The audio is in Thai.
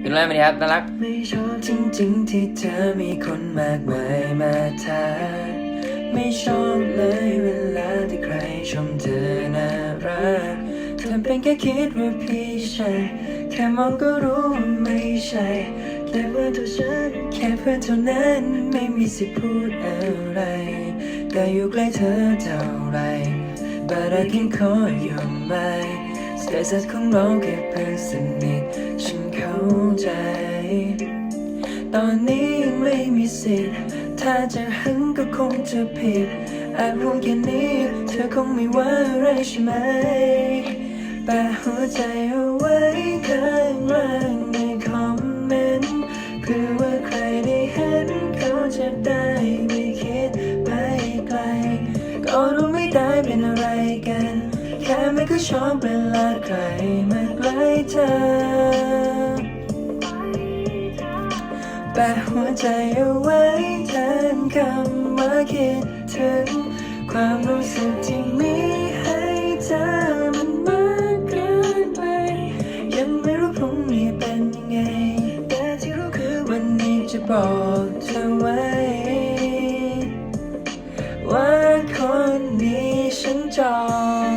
เป็นไรไหมครับน่ารักไม่ชอบจริงๆที่เธอมีคนมากมายมาทักไม่ชอบเลยเวลาที่ใครชมเธอน่ารักทำเป็นแค่คิดว่าพี่ใช่แค่มองก็รู้ว่าไม่ใช่ แต่ว่าตัวฉันแค่เพื่อนเท่านั้นไม่มีสิทธิพูดอะไร แต่อยู่ใกล้เธอเท่าไร But I can call you mine Status ของเราแค่เพื่อนสนิทฉัน เข้าใจ ตอนนี้ยังไม่มีสิทธิ์ถ้าจะหันก็คงจะผิดอาจพูดแค่นี้เธอคงไม่ว่าอะไรใช่ไหมแปะหัวใจเอาไว้ข้างล่างในคอมเมนต์เพื่อว่าใครได้เห็นเขาจะได้ไม่คิดไปไกล ก็รู้ไม่ได้เป็นอะไรกัน แค่ไม่ก็ชอบเวลาใครมาใกล้เธอ แปะหัวใจเอาไว้แทนคำว่าคิดถึง ความรู้สึกที่มีให้เธอมันมากเกินไป ยังไม่รู้พรุ่งนี้เป็นยังไง แต่ที่รู้คือวันนี้จะบอกเธอไว้ ว่าคนนี้ฉันจอง